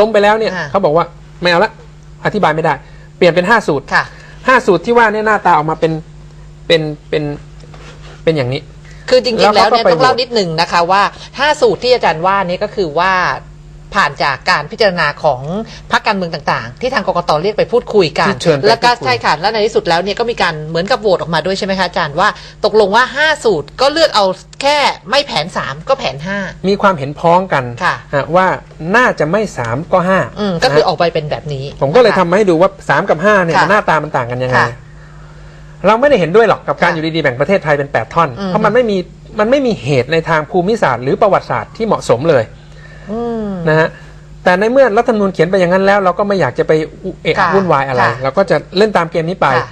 ล้มไปแล้วเนี่ยอ่า เขาบอกว่าไม่เอาละอธิบายไม่ได้ เปลี่ยนเป็นห้าสูตรค่ะ ห้าสูตรที่ว่าเนี่ยหน้าตาออกมาเป็นเป็นเป็นเป็นอย่างนี้ คือจริงแล้วๆแล้วเขาก็เนี่ยไปต้องเล่าโหวตนิดหนึ่งนะคะว่าห้าสูตรที่อาจารย์ว่านี้ก็คือว่า ผ่านจากการพิจารณาของพรรคการเมืองต่างๆ ที่ทางกกตเรียกไปพูดคุยกัน ที่เชิญไปแล้วก็พูดคุย ใช่ค่ะแล้วในที่สุดแล้วเนี่ยก็มีการเหมือนกับโหวตออกมาด้วยใช่ไหมคะอาจารย์ว่าตกลงว่าห้าสูตรก็เลือกเอาแค่ไม่แผนสามก็แผนห้า มีความเห็นพ้องกันค่ะ ฮะว่าน่าจะไม่สามก็ห้าอืมก็คือนะออกไปเป็นแบบนี้ผมก็เลยนะคะทำมาให้ดูว่าสามกับห้าเนี่ยค่ะมันหน้าตามันต่างกันยังไง ค่ะเราไม่ได้เห็นด้วยหรอกกับการค่ะอยู่ดีๆแบ่งประเทศไทยเป็นแปดท่อน อืม เพราะมันไม่มีมันไม่มีเหตุในทางภูมิศาสตร์หรือประวัติศาสตร์ที่เหมาะสมเลยอืม นะฮะแต่ในเมื่อรัฐธรรมนูญเขียนไปอย่างนั้นแล้ว เราก็ไม่อยากจะไปอุเอะค่ะวุ่นวายอะไรค่ะเราก็จะเล่นตามเกมนี้ไปค่ะ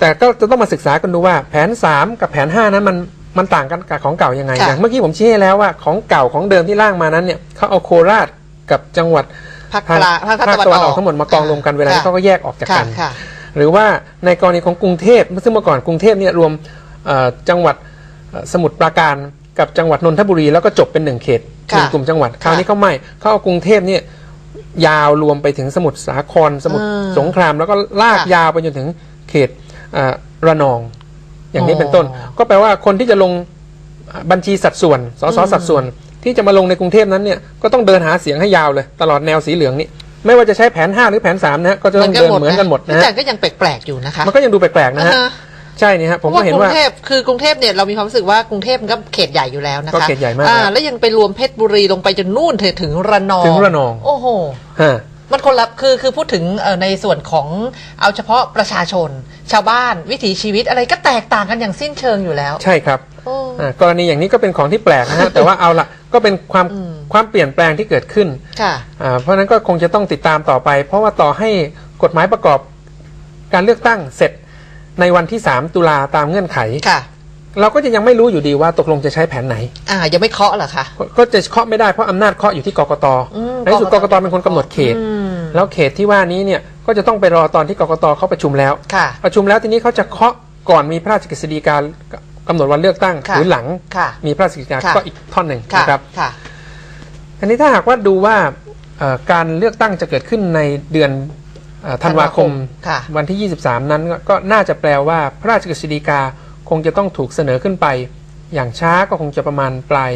แต่ก็จะต้องมาศึกษากันดูว่าแผน 3 กับแผน 5 นั้นมันมันต่างกันกับของเก่ายังไงค่ะอย่างเมื่อกี้ผมชี้ให้แล้วว่าของเก่าของเดิมที่ร่างมานั้นเนี่ยเขาเอาโคราชกับจังหวัดภาคทางกลางภาคภาคตะตะวัวันนออออกกทั้งหมดมากองรวมกันเวลานี้ค่ะเขาก็แยกออกจากค่ะกันค่ะหรือว่าในกรณีของกรุงเทพซึ่งเมื่อก่อนกรุงเทพเนี่ยรวมเอ่อจังหวัดเอ่อสมุทรปราการกับจังหวัดนนทบุรีแล้วก็จบเป็นหนึ่งเขต หค่ะนึ่งกลุ่มจังหวัดคราวนี้เขาไม่เขาเอากรุงเทพเนี่ยยาวรวมไปถึงสมุทรสาครสมุทรอืมสงคราม แล้วก็ลากค่ะยาวไปจนถึงเขตเอ่อระนอง อย่างนี้อ๋อเป็นต้น ก็แปลว่าคนที่จะลงบัญชีสัดส่วนสสสัดส่วน ที่จะมาลงในกรุงเทพนั้นเนี่ยก็ต้องเดินหาเสียงให้ยาวเลย ตลอดแนวสีเหลืองนี้ไม่ว่าจะใช้แผน 5 หรือแผน3นะฮะก็จะต้องเดินเหมือนกันหมดนะอาจาฮะรย์ก็ยังแปลกๆอยู่นะคะมันก็ยังดูแปลกๆนะฮะอ่าฮะ ใช่นี่ฮะผมเพก็ราะว่าเห็นกรุว่างเทพคือกรุงเทพเนี่ยเรามีความรู้สึกว่ากรุงเทพมันก็เขตใหญ่อยู่แล้วนะคะก็เขตใหญ่มากอ่านะแล้วยังไปรวมเพชรบุรีลงไปจนนู่นถึงถึงระนองถึงระนองโอ้โห ฮะ มันคนละคือคือพูดถึงเอ่อในส่วนของเอาเฉพาะประชาชน ชาวบ้านวิถีชีวิตอะไรก็แตกต่างกันอย่างสิ้นเชิงอยู่แล้วใช่ครับโอ้ อ่ากรณีอย่างนี้ก็เป็นของที่แปลกนะฮะ แต่ว่าเอาละก็เป็นความอืม ความเปลี่ยนแปลงที่เกิดขึ้นค่ะ อ่าเพราะฉะนั้นก็คงจะต้องติดตามต่อไป เพราะว่าต่อให้กฎหมายประกอบการเลือกตั้งเสร็จ ในวันที่ 3 ตุลาตามเงื่อนไข ค่ะ เราก็จะยังไม่รู้อยู่ดีว่าตกลงจะใช้แผนไหน อ่า ยังไม่เคาะเหรอคะ ก็ก็จะเคาะไม่ได้เพราะอำนาจเคาะอยู่ที่กกตอืมในที่สุดกกกกตต เป็นคนกำหนดเขต อืมแล้วเขตที่ว่านี้เนี่ยก็จะต้องไปรอตอนที่กกตเขาประชุมแล้ว ค่ะ ประชุมแล้วทีนี้เขาจะเคาะก่อนมีพระราชกฤษฎีกากำหนดวันเลือกตั้ง ค่ะ หรือหลังค่ะ มีพระราชกฤษฎีกาค่ะ ก็อีกท่อนหนึ่งค่ะนะครับ ค่ะ อันนี้ถ้าหากว่าดูว่าเอ่อการเลือกตั้งจะเกิดขึ้นในเดือนเอ่อ ธันวาคมค่ะวันที่ 23 นั้นก็ก็น่าจะแปลว่าพระราชกฤษฎีกาคงจะต้องถูกเสนอขึ้นไป อย่างช้าก็คงจะประมาณปลาย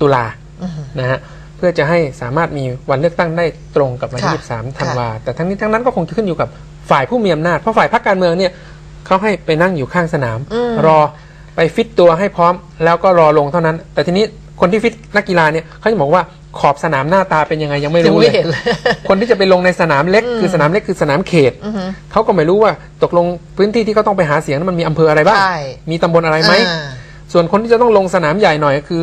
ตุลาอือฮึนะฮะเพื่อจะให้สามารถมีวันเลือกตั้งได้ตรงกับวันที่ค่ะ23 ธันวาแต่ทั้งนี้ทั้งนั้นก็คงจะขึ้นอยู่กับฝ่ายผู้มีอำนาจเพราะฝ่ายพรรคการเมืองเนี่ยเขาให้ไปนั่งอยู่ข้างสนามอืมรอไปฟิตตัวให้พร้อม แล้วก็รอลงเท่านั้น แต่ทีนี้คนที่ฟิตนักกีฬาเนี่ยเขาจะบอกว่า ขอบสนามหน้าตาเป็นยังไงยังไม่ยังรู้ไม่เลยเห็นเลยคนที่จะไปลงในสนามเล็กอืมคือสนามเล็กคือสนามเขตอือฮึเขาก็ไม่รู้ว่าตกลงพื้นที่ที่เขาต้องไปหาเสียงนั้นมันมีอำเภออะไรบ้างใช่มีตำบลอะไรไหมอ่าส่วนคนที่จะต้องลงสนามใหญ่หน่อยก็คือ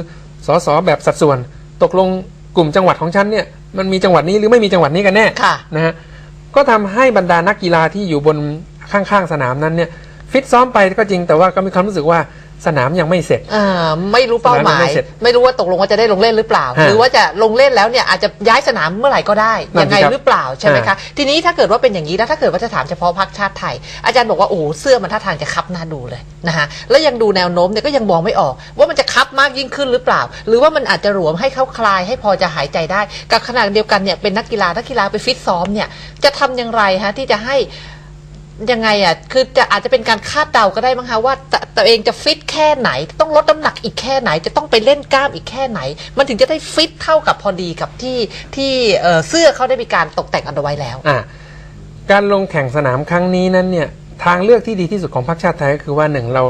สสแบบสัดส่วน ตกลงกลุ่มจังหวัดของฉันเนี่ยมันมีจังหวัดนี้หรือไม่มีจังหวัดนี้กันแน่ค่ะนะฮะก็ทำให้บรรดานักกีฬาที่อยู่บนข้างๆสนามนั้นเนี่ยฟิตซ้อมไปก็จริงแต่ว่าก็มีความรู้สึกว่า สนามยังไม่เสร็จอ่าไม่รู้เป้าหมาย สนามยังไม่เสร็จไม่รู้ว่าตกลงว่าจะได้ลงเล่นหรือเปล่า ฮะหรือว่าจะลงเล่นแล้วเนี่ยอาจจะย้ายสนามเมื่อไหร่ก็ได้นั่ยันงสิไงครับหรือเปล่าใช่ไหมคะ ฮะ ทีนี้ถ้าเกิดว่าเป็นอย่างนี้แล้วถ้าเกิดว่าจะถามเฉพาะพรรคชาติไทย อาจารย์บอกว่าโอ้โหเสื้อมันท่าทางจะคับหน้าดูเลยนะคะแล้วยังดูแนวโน้มเนี่ยก็ยังมองไม่ออก ว่ามันจะคับมากยิ่งขึ้นหรือเปล่า หรือว่ามันอาจจะหลวมให้เข้าคลายให้พอจะหายใจได้ กับขณะเดียวกันเนี่ยเป็นนักกีฬานักกีฬาไปฟิตซ้อมเนี่ยจะทำอย่างไรฮะที่จะให้ ยังไงอะ คือจะอาจจะเป็นการคาดเดาก็ได้มั้งคะว่าตตัวเองจะฟิตแค่ไหน ต้องลดน้ำหนักอีกแค่ไหน จะต้องไปเล่นกล้ามอีกแค่ไหน มันถึงจะได้ฟิตเท่ากับพอดีกับที่ที่เอ่อเสื้อเขาได้มีการตกแต่งเอาไว้แล้ว อะการลงแข่งสนามครั้งนี้นั้นเนี่ยทางเลือกที่ดีที่สุดของพรรคชาติไทยก็คือว่าหนึ่งเรา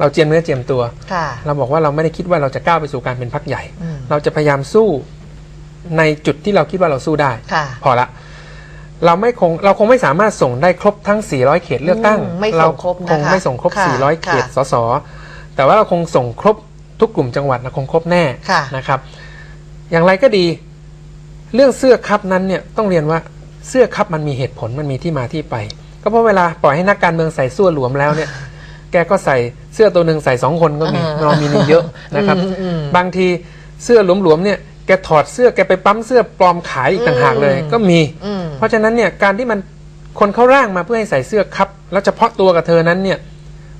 เราเจียมเนื้อเจียมตัว ค่ะ เราบอกว่าเราไม่ได้คิดว่าเราจะก้าวไปสู่การเป็นพรรคใหญ่ อืม เราจะพยายามสู้ในจุดที่เราคิดว่าเราสู้ได้ ค่ะ พอละ เราไม่คงเราคงไม่สามารถส่งได้ครบทั้ง 400 เขตเลือกตั้ง อืมไม่ส่เรางครบนะคะคงไม่ส่งครบ ค่ะ400 เขตค่ะสส แต่ว่าเราคงส่งครบทุกกลุ่มจังหวัดเราคงครบแน่ค่ะ นะครับ อย่างไรก็ดี เรื่องเสื้อคัพนั้นเนี่ยต้องเรียนว่าเสื้อคัพมันมีเหตุผลมันมีที่มาที่ไป ก็เพราะเวลาปล่อยให้นักการเมืองใส่เสื้อหลวมแล้วเนี่ย แกก็ใส่เสื้อตัวหนึ่งใส่สองคนก็มีอ่าเรามีนี่เยอะนะครับ อืมอืม บางทีเสื้อหลวมๆเนี่ย แกถอดเสื้อแกไปปั๊มเสื้อปลอมขายอีกต่างหากเลยอืมก็มีอืมเพราะฉะนั้นเนี่ยการที่มันคนเขาร่างมาเพื่อให้ใส่เสื้อคับ แล้วเฉพาะตัวกับเธอนั้นเนี่ย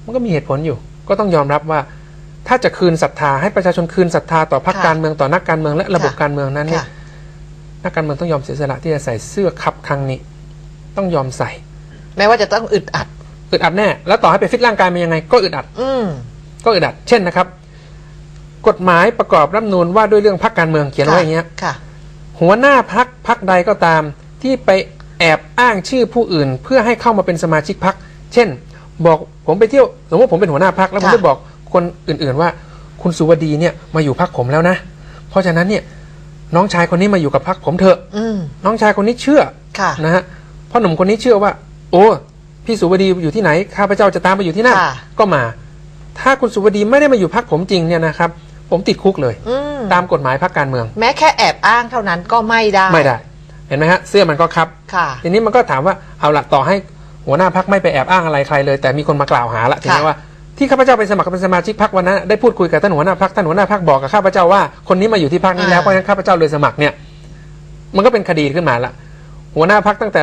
มันก็มีเหตุผลอยู่ ก็ต้องยอมรับว่า ถ้าจะคืนศรัทธาให้ประชาชนคืนศรัทธาต่อพรรคค่ะการเมืองต่อนักการเมืองและระบบค่ะการเมืองนั้นเนี่ยค่ะนักการเมืองต้องยอมเสียสละที่จะใส่เสื้อคับครั้งนี้ ต้องยอมใส่ แม้ว่าจะต้องอึดอัดอึดอัดแน่ แล้วต่อให้ไปฟิตร่างกายมันยังไง ก็อึดอัด อืมก็อึดอัด เช่นนะครับ กฎหมายประกอบรัฐธรรมนูญว่าด้วยเรื่องพักการเมืองเขียนไว้อย่างเงี้ยค่ะ หัวหน้าพักพักใดก็ตาม ที่ไปแอบอ้างชื่อผู้อื่น เพื่อให้เข้ามาเป็นสมาชิกพัก เช่น บอกผมไปเที่ยวสมมติผมเป็นหัวหน้าพักแล้วผมค่ะ ไปบอกคนอื่นๆว่า คุณสุวดีเนี่ยมาอยู่พักผมแล้วนะ เพราะฉะนั้นเนี่ยน้องชายคนนี้มาอยู่กับพักผมเถอะ อืม น้องชายคนนี้เชื่อค่ะ นะฮะพ่อหนุ่มคนนี้เชื่อว่า โอ้พี่สุวดีอยู่ที่ไหนข้าพเจ้าจะตามไปอยู่ที่นั่นค่ะ ก็มา ถ้าคุณสุวดีไม่ได้มาอยู่พักผมจริงเนี่ยนะครับ ผมติดคุกเลย อืมตามกฎหมายพักการเมือง แม้แค่แอบอ้างเท่านั้นก็ไม่ได้ไม่ได้ เห็นไหมฮะ เสื้อมันก็ครับ ค่ะ ทีนี้มันก็ถามว่าเอาละต่อให้หัวหน้าพักไม่ไปแอบอ้างอะไรใครเลย แต่มีคนมากล่าวหาละทีนี้ค่ะว่าที่ข้าพเจ้าไปสมัครเป็นสมาชิกพักวันนั้นได้พูดคุยกับท่านหัวหน้าพักท่านหัวหน้าพักบอกกับข้าพเจ้าว่าคนนี้มาอยู่ที่พักนี้แล้วเพราะฉะนั้นข้าพเจ้าเลยสมัครเนี่ย มันก็เป็นคดีขึ้นมาละหัวหน้าพักตั้งแต่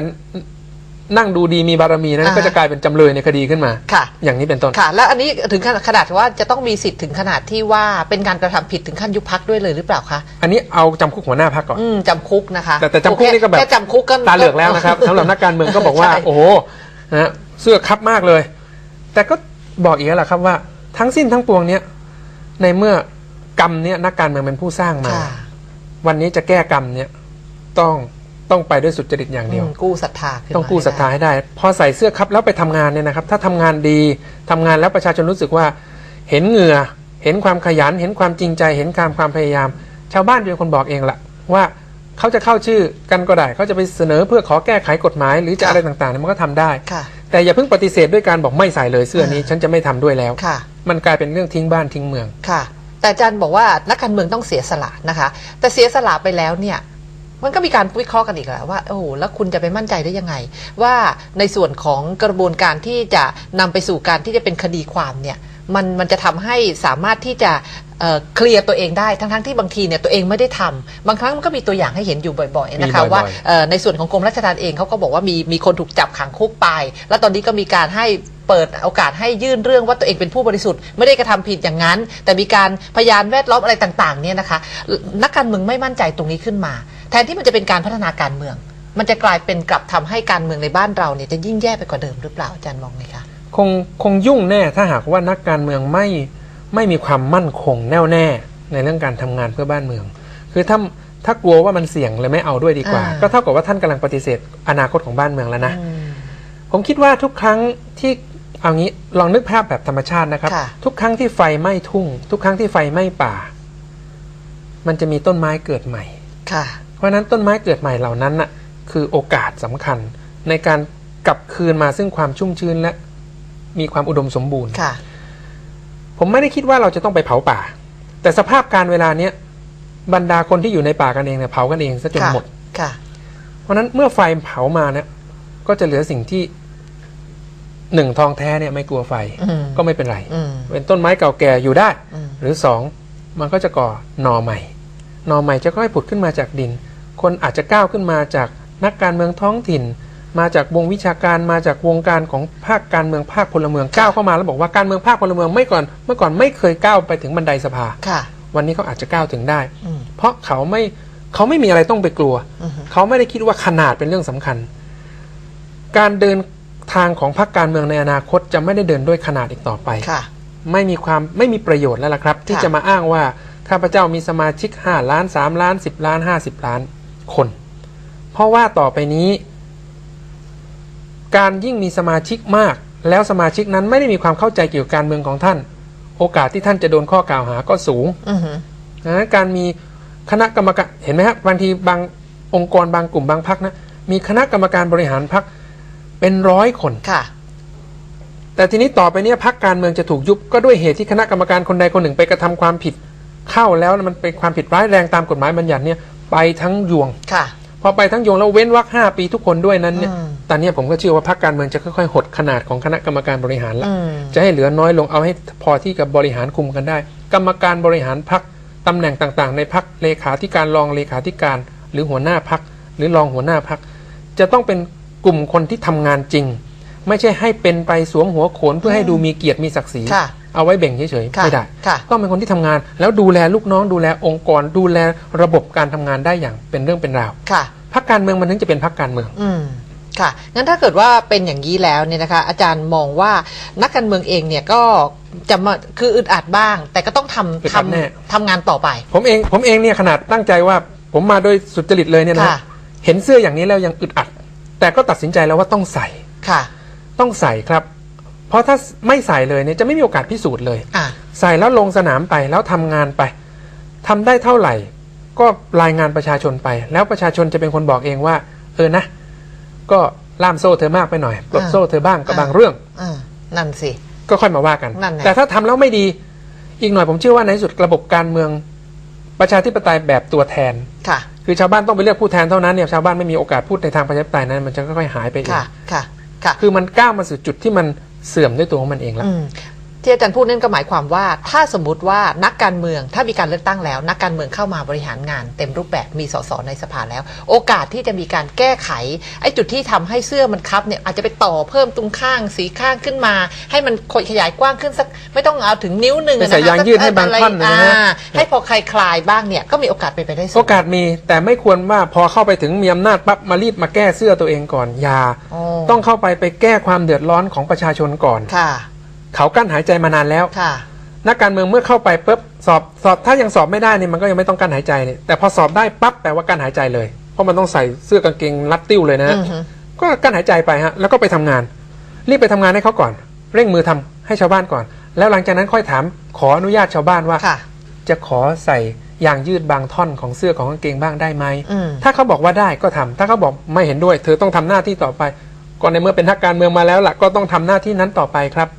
นั่งดูดีมีบารมีนั้นอ่าฮะ ก็จะกลายเป็นจำเลยในคดีขึ้นมา ค่ะ อย่างนี้เป็นต้น ค่ะ แล้วอันนี้ถึงขนาดขนาดว่าจะต้องมีสิทธิ์ถึงขนาดที่ว่าเป็นการกระทำผิดถึงขั้นยุบพักด้วยเลยหรือเปล่าคะอันนี้เอาจำคุกหัวหน้าพักก่อน อืมจำคุกนะคะแต่แต่จำคุกนี่ก็แบบ แค่จำคุกก็ ตาเหลือกแล้วนะครับ สำหรับนักการเมืองก็บอกว่า ใช่ โอ้โหนะฮะเสื้อคับมากเลย แต่ก็บอกอีกแล้วล่ะครับว่า ทั้งสิ้นทั้งปวงเนี้ยในเมื่อกรรมเนี้ยนักการเมืองเป็นผู้สร้างมา ค่ะ วันนี้จะแก้กรรมเนี้ยต้อง ต้องไปด้วยสุจริตอย่างเดียวอืมกู้ศรัทธาขึ้นต้องกู้มศรัทธาให้ให้ได้ พอใส่เสื้อคับแล้วไปทำงานเนี่ยนะครับ ถ้าทำงานดีทำงานแล้วประชาชนรู้สึกว่า เห็นเหงื่อ เห็นความขยัน เห็นความจริงใจ เห็นความความพยายาม ชาวบ้านเป็นคนบอกเองละว่าเขาจะเข้าชื่อกันก็ได้เขาจะไปเสนอเพื่อขอแก้ไขกฎหมาย หรือจะอะไรต่างๆเนี่ยมันก็ทำได้ค่ะแต่อย่าเพิ่งปฏิเสธด้วยการบอกไม่ใส่เลยเสื้อนี้ ฉันจะไม่ทำด้วยแล้วค่ะมันกลายเป็นเรื่องทิ้งบ้านทิ้งเมืองค่ะ แต่อาจารย์บอกว่านักการเมืองต้องเสียสละนะคะ แต่เสียสละไปแล้วเนี่ย มันก็มีการวิเคราะห์กันอีกแล้วว่าโอ้โหแล้วคุณจะไปมั่นใจได้ยังไง ว่าในส่วนของกระบวนการที่จะนำไปสู่การที่จะเป็นคดีความเนี่ยมันมันจะทำให้สามารถที่จะเอ่อเคลียร์ตัวเองได้ทั้งๆที่บางทีเนี่ยตัวเองไม่ได้ทำบางครั้งมันก็มีตัวอย่างให้เห็นอยู่บ่อยๆนะคะมีบ่อยๆว่าเอ่อในส่วนของกรมราชทัณฑ์เองเขาก็บอกว่ามีมีคนถูกจับขังคุกไป แล้วตอนนี้ก็มีการให้เปิดโอกาสให้ยื่นเรื่องว่าตัวเองเป็นผู้บริสุทธิ์ไม่ได้กระทำผิดอย่างนั้น แต่มีการพยานแวดล้อมอะไรต่างๆเนี่ยนะคะนักการเมืองไม่มั่นใจตรงนี้ขึ้นมา แทนที่มันจะเป็นการพัฒนาการเมือง มันจะกลายเป็นกลับทำให้การเมืองในบ้านเราเนี่ยจะยิ่งแย่ไปกว่าเดิมหรือเปล่าอาจารย์มองไหมคะคงคงยุ่งแน่ถ้าหากว่านักการเมืองไม่ไม่มีความมั่นคงแน่วแน่ในเรื่องการทำงานเพื่อบ้านเมือง คือถ้าถ้ากลัวว่ามันเสี่ยงเลยไม่เอาด้วยดีกว่าอ่าก็เท่ากับว่าท่านกำลังปฏิเสธอนาคตของบ้านเมืองแล้วนะอืมผมคิดว่าทุกครั้งที่เอางี้ลองนึกภาพแบบธรรมชาตินะครับค่ะทุกครั้งที่ไฟไหม้ทุ่ง ทุกครั้งที่ไฟไหม้ป่า มันจะมีต้นไม้เกิดใหม่ ค่ะ เพราะฉะนั้นต้นไม้เกิดใหม่เหล่านั้นน่ะคือโอกาสสำคัญในการกลับคืนมาซึ่งความชุ่มชื้นและมีความอุดมสมบูรณ์ค่ะ ผมไม่ได้คิดว่าเราจะต้องไปเผาป่า แต่สภาพการเวลาเนี้ยบรรดาคนที่อยู่ในป่ากันเองเนี่ยเผากันเองซะจนค่ะหมดค่ะ เพราะฉะนั้นเมื่อไฟเผามาเนี่ยก็จะเหลือสิ่งที่หนึ่งทองแท้เนี่ยไม่กลัวไฟอืมก็ไม่เป็นไรอืมเป็นต้นไม้เก่าแก่อยู่ได้อืมหรือสองมันก็จะก่อหน่อใหม่ หน่อใหม่จะค่อยผุดขึ้นมาจากดิน คนอาจจะก้าวขึ้นมาจากนักการเมืองท้องถิ่น มาจากวงวิชาการมาจากวงการของภาคการเมืองภาคพลเมืองก้าวเข้ามาแล้วบอกว่าการเมืองภาคพลเมืองไม่ก่อนเมื่อก่อนไม่เคยก้าวไปถึงบันไดสภาค่ะ วันนี้เขาอาจจะก้าวถึงได้อืมเพราะเขาไม่เขาไม่มีอะไรต้องไปกลัวอือฮึเขาไม่ได้คิดว่าขนาดเป็นเรื่องสำคัญ การเดินทางของพรรคการเมืองในอนาคตจะไม่ได้เดินด้วยขนาดอีกต่อไปค่ะไม่มีความไม่มีประโยชน์แล้วล่ะครับ ที่ค่ะจะมาอ้างว่า ข้าพเจ้ามีสมาชิก5ล้าน3ล้าน10ล้าน50ล้านคน เพราะว่าต่อไปนี้ การยิ่งมีสมาชิกมาก แล้วสมาชิกนั้นไม่ได้มีความเข้าใจเกี่ยวกับการเมืองของท่าน โอกาสที่ท่านจะโดนข้อกล่าวหาก็สูงอือฮึดังนั้นการมีคณะกรรมการเห็นไหมครับบางทีบางองค์กรบางกลุ่มบางพักนะมีคณะกรรมการบริหารพักเป็นร้อยคนค่ะ แต่ทีนี้ต่อไปเนี้พักการเมืองจะถูกยุบก็ด้วยเหตุที่คณะกรรมการคนใดคนหนึ่งไปกระทำความผิด เข้าแล้วมันเป็นความผิดร้ายแรงตามกฎหมายบัญญัติเนี่ยไปทั้งยวงค่ะ พอไปทั้งยวงแล้วเว้นวรรคห้าปีทุกคนด้วยนั้นเนี่ยอืมตอนนี้ผมก็เชื่อว่าพักการเมืองจะค่อยๆหดขนาดของคณะกรรมการบริหารละอืมจะให้เหลือน้อยลงเอาให้พอที่กับบริหารคุมกันได้ กรรมการบริหารพักตำแหน่งต่างๆ ในพักเลขาธิการรองเลขาธิการ หรือหัวหน้าพักหรือรองหัวหน้าพักจะต้องเป็นกลุ่มคนที่ทำงานจริง ไม่ใช่ให้เป็นไปสวมหัวโขนเพื่อให้ดูมีเกียรติมีศักดิ์ศรีค่ะเอาไว้เบ่งเฉยๆค่ะไม่ได้ค่ะต้องเป็นคนที่ทำงาน แล้วดูแลลูกน้องดูแลองค์กร ดูแลระบบการทำงานได้อย่างเป็นเรื่องเป็นราวค่ะพักการเมืองมันถึงจะเป็นพักการเมือง อืมค่ะงั้นถ้าเกิดว่าเป็นอย่างนี้แล้วเนี่ยนะคะ อาจารย์มองว่านักการเมืองเองเนี่ยก็จะมาคืออึดอัดบ้าง แต่ก็ต้องทำอึดอัดแน่ทำทำงานต่อไป ผมเองผมเองเนี่ยขนาดตั้งใจว่าผมมาโดยสุจริตเลยเนี่ยนะค่ะเห็นเสื้ออย่างนี้แล้วยังอึดอัด แต่ก็ตัดสินใจแล้วว่าต้องใส่ค่ะ ต้องใส่ครับ เพราะถ้าไม่ใส่เลยเนี่ยจะไม่มีโอกาสพิสูจน์เลย อะ ใส่แล้วลงสนามไปแล้วทำงานไปทำได้เท่าไหร่ ก็รายงานประชาชนไป แล้วประชาชนจะเป็นคนบอกเองว่า เออนะ ก็ล่ามโซ่เธอมากไปหน่อยปลดโซ่เธอบ้างก็บางเรื่องอืมนั่นสิ ก็ค่อยมาว่ากัน นั่นไง แต่ถ้าทำแล้วไม่ดี อีกหน่อยผมเชื่อว่าในที่สุดระบบการเมืองประชาธิปไตยแบบตัวแทน ค่ะ คือชาวบ้านต้องไปเลือกผู้แทนเท่านั้นเนี่ยชาวบ้านไม่มีโอกาสพูดในทางประชาธิปไตยนั้น มันจะค่อยๆหายไปเอง ค่ะ ค่ะ ค่ะคือมันก้าวมาสู่จุดที่มันเสื่อมด้วยตัวของมันเองแล้วอืม ที่อาจารย์พูดนั่นก็หมายความว่า ถ้าสมมุติว่านักการเมืองถ้ามีการเลือกตั้งแล้ว นักการเมืองเข้ามาบริหารงาน เต็มรูปแบบมีสสในสภาแล้ว โอกาสที่จะมีการแก้ไขไอ้จุดที่ทำให้เสื้อมันคับเนี่ยอาจจะไปต่อเพิ่มตรงข้างสีข้างขึ้นมา ให้มันขยายกว้างขึ้นสักไม่ต้องเอาถึงนิ้วหนึ่งไปใส่นะคะยางยืดให้บางท่อนอ่นะฮะให้พอคลายคลายๆบ้างเนี่ยก็มีโอกาสเป็นไปได้สูงโอกาสมี แต่ไม่ควรว่าพอเข้าไปถึงมีอำนาจปั๊บมารีบมาแก้เสื้อตัวเองก่อนอย่าอ๋อต้องเข้าไปไปแก้ความเดือดร้อนของประชาชนก่อนค่ะ เขากั้นหายใจมานานแล้วค่ะ นักการเมืองเมื่อเข้าไปปุ๊บสอบสอบถ้ายังสอบไม่ได้เนี่ยมันก็ยังไม่ต้องกั้นหายใจเนี่ยแต่พอสอบได้ปั๊บแปลว่ากั้นหายใจเลย เพราะมันต้องใส่เสื้อกางเกงรัดติ้วเลยนะฮะอือฮึ ก็กั้นหายใจไปฮะแล้วก็ไปทำงาน รีบไปทำงานให้เขาก่อน เร่งมือทำให้ชาวบ้านก่อน แล้วหลังจากนั้นค่อยถามขออนุญาตชาวบ้านว่า ค่ะ จะขอใส่ยางยืดบางท่อนของเสื้อของกางเกงบ้างได้ไหม อืม ถ้าเขาบอกว่าได้ก็ทำ ถ้าเขาบอกไม่เห็นด้วย เธอต้องทำหน้าที่ต่อไปก่อนในเมื่อเป็นนักการเมืองมาแล้วล่ะก็ต้องทำหน้าที่นั้นต่อไปครับ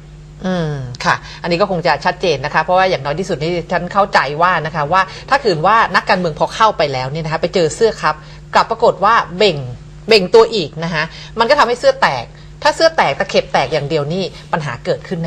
อืมค่ะ อันนี้ก็คงจะชัดเจนนะคะ เพราะว่าอย่างน้อยที่สุดนี่ฉันเข้าใจว่านะคะว่าถ้าคืนว่านักการเมืองพอเข้าไปแล้วเนี่ยนะคะไปเจอเสื้อครับ กลับปรากฏว่าเบ่งเบ่งตัวอีกนะคะมันก็ทำให้เสื้อแตก ถ้าเสื้อแตกตะเข็บแตกอย่างเดียวนี่ปัญหาเกิดขึ้นแน่